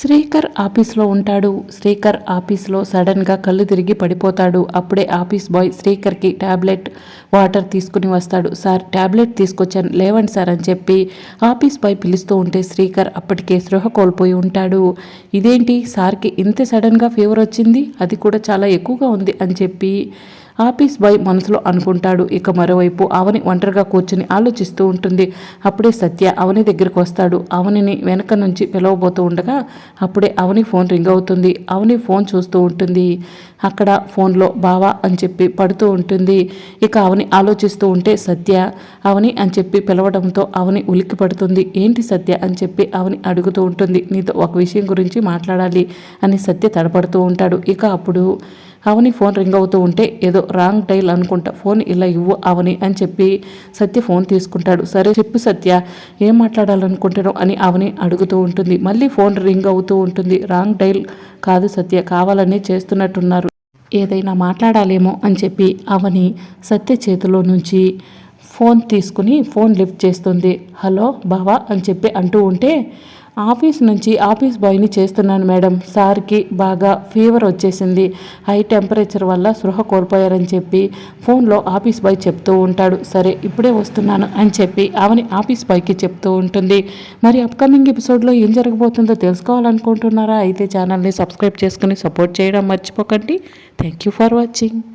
శ్రీకర్ ఆఫీస్లో ఉంటాడు. శ్రీకర్ ఆఫీస్లో సడన్గా కళ్ళు తిరిగి పడిపోతాడు. అప్పుడే ఆఫీస్ బాయ్ శ్రీకర్కి ట్యాబ్లెట్ వాటర్ తీసుకుని వస్తాడు. సార్ ట్యాబ్లెట్ తీసుకొచ్చాను. లేవండి సార్ అని చెప్పి ఆఫీస్ బాయ్ పిలుస్తూ ఉంటే శ్రీకర్ అప్పటికే స్పృహ కోల్పోయి ఉంటాడు. ఇదేంటి? సార్కి ఇంత సడన్గా ఫీవర్ వచ్చింది? అది కూడా చాలా ఎక్కువగా ఉంది అని చెప్పి ఆఫీస్ బాయ్ మనసులో అనుకుంటాడు. ఇక మరోవైపు అవని ఒంటరిగా కూర్చుని ఆలోచిస్తూ ఉంటుంది. అప్పుడే సత్య అవని దగ్గరికి వస్తాడు. అవనిని వెనక నుంచి పిలవబోతూ ఉండగా అప్పుడే అవని ఫోన్ రింగ్ అవుతుంది. అవని ఫోన్ చూస్తూ ఉంటుంది. అక్కడ ఫోన్లో బావా అని చెప్పి పడుతూ ఉంటుంది. ఇక అవని ఆలోచిస్తూ ఉంటే సత్య అవని అని చెప్పి పిలవడంతో అవని ఉలిక్కి పడుతుంది. ఏంటి సత్య అని చెప్పి అవని అడుగుతూ ఉంటుంది. నీతో ఒక విషయం గురించి మాట్లాడాలి అని సత్య తడపడుతూ ఉంటాడు. ఇక అప్పుడు అవని ఫోన్ రింగ్ అవుతూ ఉంటే ఏదో రాంగ్ డైల్ అనుకుంటా. ఫోన్ ఇలా ఇవ్వు అవని అని చెప్పి సత్య ఫోన్ తీసుకుంటాడు. సరే చెప్పు సత్య ఏం మాట్లాడాలనుకుంటున్నావు అని అవని అడుగుతూ ఉంటుంది. మళ్ళీ ఫోన్ రింగ్ అవుతూ ఉంటుంది. రాంగ్ డైల్ కాదు సత్య కావాలని చేస్తున్నట్టున్నారు. ఏదైనా మాట్లాడాలేమో అని చెప్పి అవని సత్య చేతిలో నుంచి ఫోన్ తీసుకుని ఫోన్ లిఫ్ట్ చేస్తుంది. హలో బావా అని చెప్పి అంటూ ఉంటే ఆఫీస్ నుంచి ఆఫీస్ బాయ్ని చేస్తున్నాను మేడం. సార్కి బాగా ఫీవర్ వచ్చేసింది. హై టెంపరేచర్ వల్ల సృహ కోల్పోయారని చెప్పి ఫోన్లో ఆఫీస్ బాయ్ చెప్తూ ఉంటాడు. సరే ఇప్పుడే వస్తున్నాను అని చెప్పి ఆమెని ఆఫీస్ బాయ్కి చెప్తూ ఉంటుంది. మరి అప్కమింగ్ ఎపిసోడ్లో ఏం జరగబోతుందో తెలుసుకోవాలనుకుంటున్నారా? అయితే ఛానల్ని సబ్స్క్రైబ్ చేసుకుని సపోర్ట్ చేయడం మర్చిపోకండి. Thank you for watching.